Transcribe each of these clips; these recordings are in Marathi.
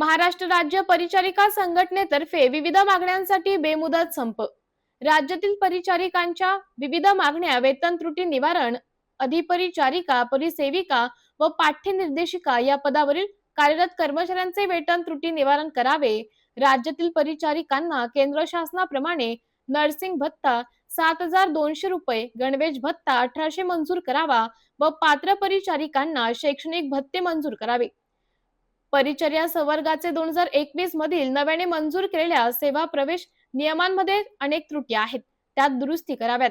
महाराष्ट्र राज्य परिचारिका संघटनेतर्फे विविध मागण्यांसाठी बेमुदत संप. राज्यातील परिचारिकांच्या विविध मागण्या वेतन त्रुटी निवारण अधिपरिचारिका परिसेविका व पाठ्यनिर्देशिका या पदावरील कार्यरत कर्मचाऱ्यांचे वेतन त्रुटी निवारण करावे. राज्यातील परिचारिकांना केंद्र शासनाप्रमाणे नर्सिंग भत्ता सात हजार दोनशे रुपये गणवेश भत्ता अठराशे मंजूर करावा व पात्र परिचारिकांना शैक्षणिक भत्ते मंजूर करावे. परिचर्या संवर्गाचे दोन हजार एकवीस मधील नव्याने मंजूर केलेल्या सेवा प्रवेश नियमांमध्ये अनेक त्रुटी आहेत. त्यात दुरुस्ती कराव्यात.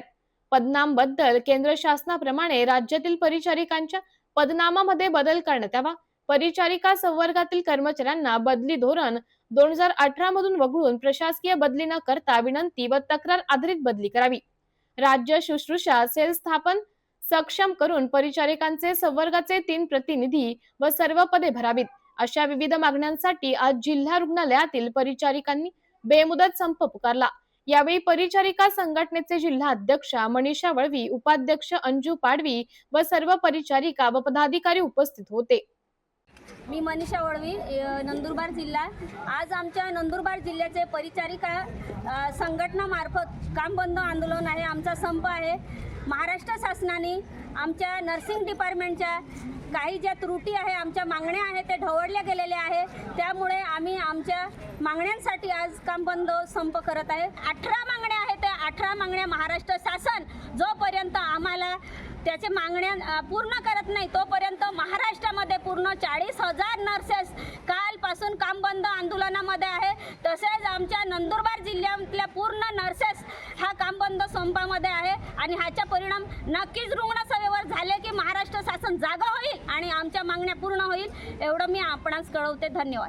पदनामबद्दल केंद्र शासनाप्रमाणे राज्यातील परिचारिकांच्या पदनामामध्ये बदल करण्यात यावा. परिचारिका संवर्गातील कर्मचाऱ्यांना बदली धोरण दोन हजार अठरा मधून वगळून प्रशासकीय बदली न करता विनंती व तक्रार आधारित बदली करावी. राज्य शुश्रूषा सेल स्थापन सक्षम करून परिचारिकांचे संवर्गाचे तीन प्रतिनिधी व सर्व पदे भरावीत. अशा विविध मागण्यांसाठी आज जिल्हा रुग्णालयातील परिचारिकांनी बेमुदत संप पुकारला. यावेळी परिचारिका संघटनेचे जिल्हा अध्यक्षा मनीषा वळवी उपाध्यक्ष अंजू पाडवी व सर्व परिचारिका व पदाधिकारी उपस्थित होते. मी मनीषा वळवी नंदुरबार जिल्हा. आज आमच्या नंदुरबार जिल्ह्याचे परिचारिका संघटनामार्फत काम बंद आंदोलन आहे. आमचा संप आहे. महाराष्ट्र शासनाने आमच्या नर्सिंग डिपार्टमेंटच्या काही ज्या त्रुटी आहे आमच्या मागण्या आहेत ते ढवळल्या गेलेल्या आहे. त्यामुळे आम्ही आमच्या मागण्यांसाठी आज काम बंद संप करत आहे. अठरा मागण्या आहेत त्या अठरा मागण्या महाराष्ट्र शासन जोपर्यंत आम्हाला त्याचे मागण्या पूर्ण करत नाही तोपर्यंत महाराष्ट्रामध्ये पूर्ण चाळीस हजार नर्सेस कालपासून काम बंद आंदोलनामध्ये आहे. तसेच आमच्या नंदुरबार जिल्ह्यात पूर्ण नर्सेस हा काम बंद संपामध्ये आहे आणि ह्याचा परिणाम नक्कीच रुग्णसेवेवर झाले की महाराष्ट्र शासन जागा होईल आणि आमच्या मागण्या पूर्ण होईल एवढं मी आपणास कळवते. धन्यवाद.